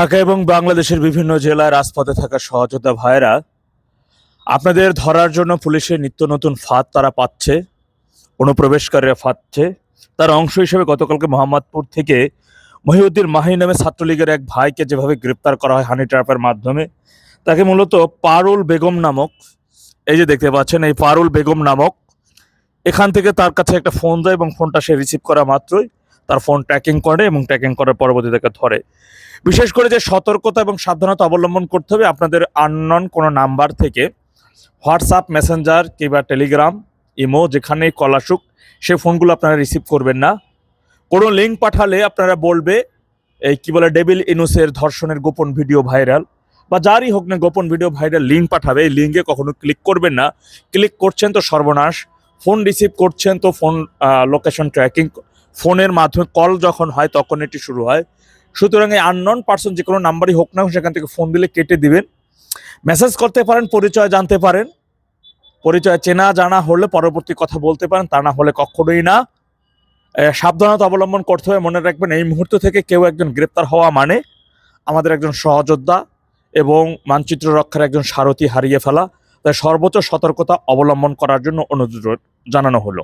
ঢাকা এবং বাংলাদেশের বিভিন্ন জেলায় রাজপথে থাকা সহযোদ্ধা ভাইয়েরা, আপনাদের ধরার জন্য পুলিশের নিত্য নতুন ফাঁদ তারা পাচ্ছে, অনুপ্রবেশকারীরা ফাঁদছে তার অংশ হিসেবে গতকালকে মোহাম্মদপুর থেকে মহিউদ্দিন মাহি নামে ছাত্রলীগের এক ভাইকে যেভাবে গ্রেপ্তার করা হয় হানি ট্র্যাপের মাধ্যমে, তাকে মূলত পারুল বেগম নামক, এই যে দেখতে পাচ্ছেন, এই পারুল বেগম নামক, এখান থেকে তার কাছে একটা ফোন দেয় এবং ফোনটা সে রিসিভ করা মাত্রই। তার ফোন ট্র্যাকিং করে এবং ট্র্যাকিং করার পরবর্তী তাকে ধরে। বিশেষ করে যে সতর্কতা এবং সাবধানতা অবলম্বন করতে হবে আপনাদের আননন কোনো নাম্বার থেকে। হোয়াটসঅ্যাপ মেসেঞ্জার কিংবা টেলিগ্রাম ইমো যেখানেই কল আসুক, সে ফোনগুলো আপনারা রিসিভ করবেন না। কোনো লিঙ্ক পাঠালে আপনারা বলবে, এই কী বলে ডেবিল ইনুসের ধর্ষণের গোপন ভিডিও ভাইরাল বা যারই হোক না গোপন ভিডিও ভাইরাল লিঙ্ক পাঠাবে, এই লিঙ্কে কখনো ক্লিক করবেন না। ক্লিক করছেন তো সর্বনাশ ফোন রিসিভ করছেন তো ফোন লোকেশন ট্র্যাকিং ফোনের মাধ্যমে কল যখন হয়, তখন এটি শুরু হয়। সুতরাং এই আননন পার্সন যে কোনো নাম্বারই হোক না সেখান থেকে ফোন দিলে কেটে দিবেন। মেসেজ করতে পারেন, পরিচয় জানতে পারেন। পরিচয় চেনা জানা হলে পরবর্তী কথা বলতে পারেন, তা না হলে কখনোই না। সাবধানতা অবলম্বন করতে হবে, মনে রাখবেন এই মুহূর্ত থেকে কেউ একজন গ্রেপ্তার হওয়া মানে আমাদের একজন সহযোদ্ধা এবং মানচিত্র রক্ষার একজন সারথি হারিয়ে ফেলা। তাই সর্বোচ্চ সতর্কতা অবলম্বন করার জন্য অনুরোধ জানানো হলো।